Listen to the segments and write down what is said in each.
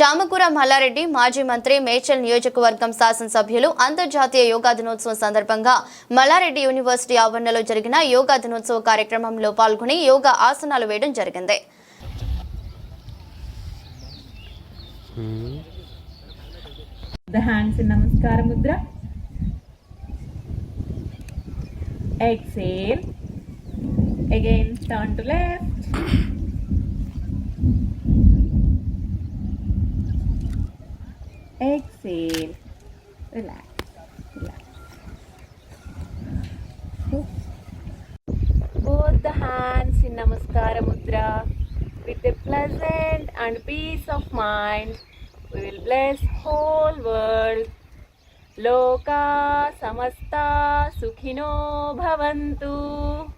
చామకూర మల్లారెడ్డి మాజీ మంత్రి మేచల్ నియోజకవర్గం శాసనసభ్యులు అంతర్జాతీయ యోగా దినోత్సవం సందర్భంగా మల్లారెడ్డి యూనివర్సిటీ ఆవరణలో జరిగిన యోగా దినోత్సవ కార్యక్రమంలో పాల్గొని యోగా ఆసనాలు వేయడం జరిగింది The hands in Exhale. Again, turn to left. Relax. Relax. Both the hands in Namaskara Mudra with a pleasant and peace of mind. We will bless whole world. Loka samasta sukhino bhavantu.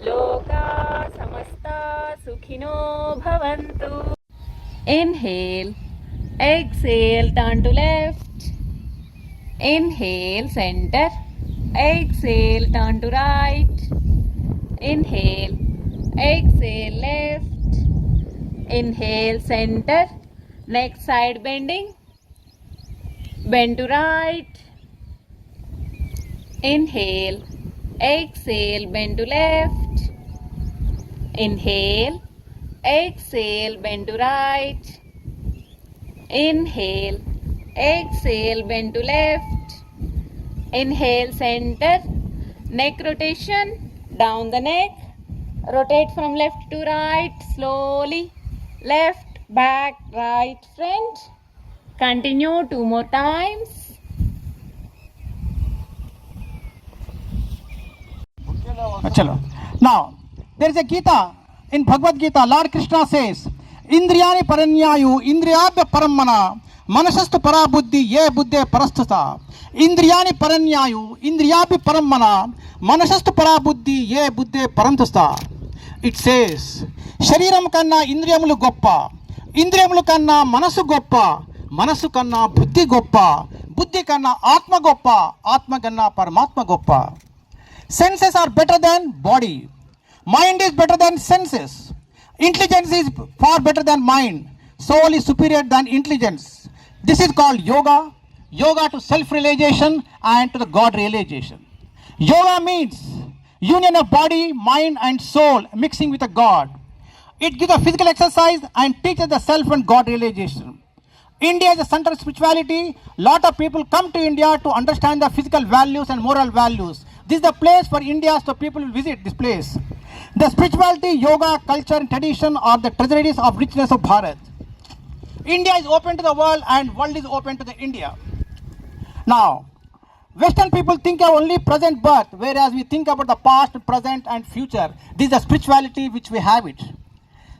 Loka samasta sukhino bhavantu. Inhale. Exhale. Turn to left. Inhale. Center. Exhale. Turn to right. Inhale. Exhale left. Inhale center. Next side bending. Bend to right. Inhale. Exhale. Bend to left. Inhale. Exhale. Bend to right. Inhale. Exhale. Bend to left. Inhale center. Neck rotation. Down the neck. Rotate from left to right slowly. Left, back, right, front. Continue two more times. Now, there is a Gita in Bhagavad Gita, Lord Krishna says, Indriyani paranyayu, indriyabhya parammana, మనసస్థు పరాబుద్ధి ఏ బుద్ధే పరస్థుత ఇంద్రియాని పరన్యాయు ఇంద్రియాభి పరమ్మన మనసస్థు పరాబుద్ధి ఏ బుద్ధే పరంతుస్త it says శరీరం కన్నా ఇంద్రియములు గొప్ప ఇంద్రియములు కన్నా మనసు గొప్ప మనసు కన్నా బుద్ధి గొప్ప బుద్ధి కన్నా ఆత్మ గొప్ప ఆత్మ కన్నా పరమాత్మ గొప్ప senses are better than body Mind is better than senses. Intelligence is far better than mind. Soul is superior than intelligence. This is called yoga. Yoga to self realization and to the God realization. Yoga means union of body, mind, and soul mixing with a God. It gives a physical exercise and teaches the self and God realization. India is a center of spirituality. Lot of people come to India to understand the physical values and moral values. This is the place for India, so people will visit this place. The spirituality yoga culture tradition are the treasures of richness of Bharat India is open to the world and world is open to the India నా western people think of only present birth whereas we think about the past present and future this the spirituality which we have it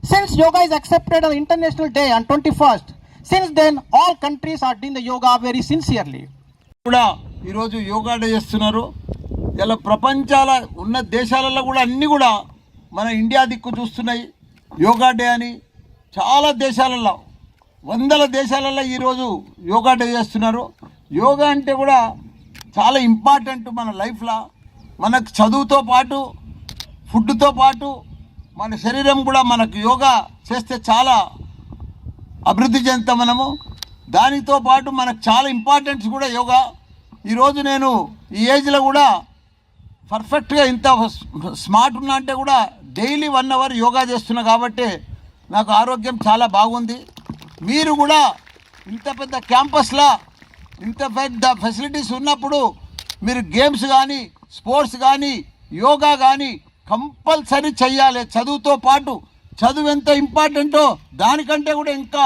since yoga is accepted and international day and twenty first since then all countries are doing the yoga very sincerely కూడా ఈరోజు yoga day చేస్తున్నారు. ఇలా ప్రపంచాల ఉన్న దేశాలలో కూడా అన్నీ కూడా మన ఇండియా దిక్కు చూస్తున్నాయి. యోగా డే అని చాలా దేశాలలో వందల దేశాలలో ఈరోజు యోగా డే చేస్తున్నారు. యోగా అంటే కూడా చాలా ఇంపార్టెంట్ మన లైఫ్లో. మనకు చదువుతో పాటు ఫుడ్తో పాటు మన శరీరం కూడా మనకు యోగా చేస్తే చాలా అభివృద్ధి చెందుతాం మనము. దానితో పాటు మనకు చాలా ఇంపార్టెన్స్ కూడా యోగా. ఈరోజు నేను ఈ ఏజ్లో కూడా పర్ఫెక్ట్గా ఇంత స్మార్ట్ ఉన్నా అంటే కూడా డైలీ వన్ అవర్ యోగా చేస్తున్నా కాబట్టి నాకు ఆరోగ్యం చాలా బాగుంది. మీరు కూడా ఇంత పెద్ద క్యాంపస్లో ఇంత పెద్ద ఫెసిలిటీస్ ఉన్నప్పుడు మీరు గేమ్స్ కానీ స్పోర్ట్స్ కానీ యోగా కానీ కంపల్సరీ చెయ్యాలి. చదువుతో పాటు చదువు ఎంత ఇంపార్టెంటో దానికంటే కూడా ఇంకా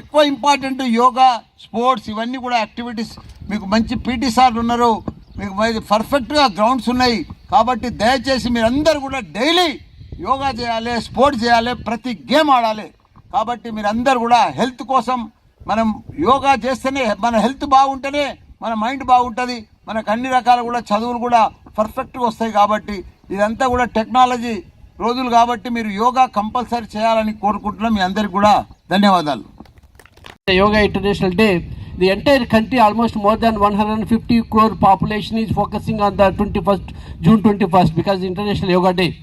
ఎక్కువ ఇంపార్టెంట్ యోగా స్పోర్ట్స్ ఇవన్నీ కూడా యాక్టివిటీస్. మీకు మంచి పీటీ సార్లు ఉన్నారు. మీకు పర్ఫెక్ట్గా గ్రౌండ్స్ ఉన్నాయి. కాబట్టి దయచేసి మీరందరూ కూడా డైలీ యోగా చేయాలి స్పోర్ట్స్ చేయాలి ప్రతి గేమ్ ఆడాలి. కాబట్టి మీరందరూ కూడా హెల్త్ కోసం మనం యోగా చేస్తేనే మన హెల్త్ బాగుంటేనే మన మైండ్ బాగుంటుంది. మనకు అన్ని రకాల కూడా చదువులు కూడా పర్ఫెక్ట్గా వస్తాయి కాబట్టి ఇదంతా కూడా టెక్నాలజీ రోజులు కాబట్టి మీరు యోగా కంపల్సరీ చేయాలని కోరుకుంటున్నాం. మీ అందరికి కూడా ధన్యవాదాలు. Yoga international day the entire country, almost more than 150 crore population is focusing on the 21st, June 21st, because International Yoga Day.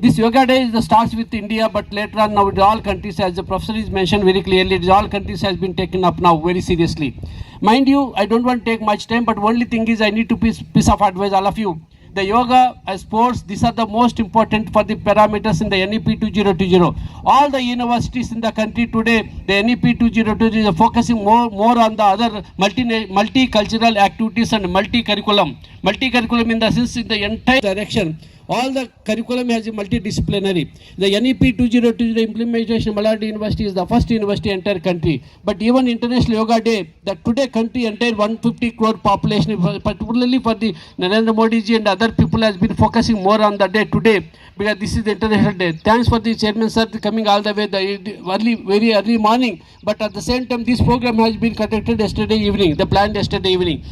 This yoga day is the starts with India, but later on now all countries, as the professor is mentioned very clearly, it all countries has been taken up now very seriously. Mind you, I don't want to take much time, but only thing is I need to piece, piece of advice all of you. The yoga as sports, these are the most important for the parameters in the E NEP 2020. All the universities in the country today, the E NEP 2020 is focusing more, more on the other multi, multicultural activities and multi-curriculum. Multi-curriculum in the sense in the entire direction. All the curriculum has a multidisciplinary. The NEP 2020 implementation, Maladi University is the first university entire country. But even International Yoga Day, that today country entire 150 crore population, particularly for the Narendra Modi ji and other people has been focusing more on the day today because this is the international day. Thanks for the chairman sir coming all the way the the early, very early morning. But at the same time, this program has been conducted yesterday evening, the planned yesterday evening.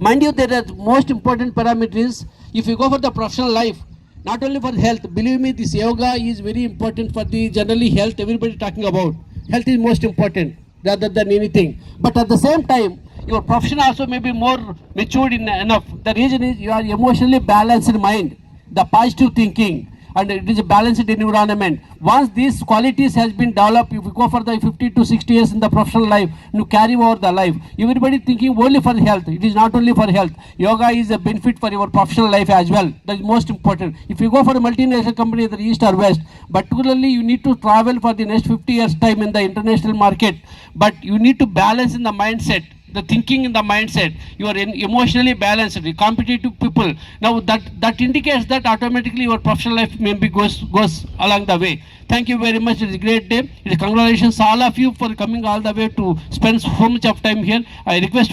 Mind you, there are most important parameters. If you go for the professional life, not only for health, believe me, this yoga is very important for the generally health. Everybody talking about health is most important rather than anything. But at the same time, your profession also may be more matured enough. The reason is you are emotionally balanced mind, the positive thinking, and it is a balanced environment. Once these qualities has been developed, if you go for the 50 to 60 years in the professional life, you carry over the life. Everybody thinking only for health. It is not only for health. Yoga is a benefit for your professional life as well. That is most important. If you go for a multinational company, either east or west, particularly you need to travel for the next 50 years time in the international market. But you need to balance in the mindset the thinking in the mindset you are emotionally balanced competitive people. Now that that indicates that automatically your professional life maybe goes goes along the way. Thank you very much. It's a great day. Congratulations all of you for coming all the way to spend so much of time here. I request for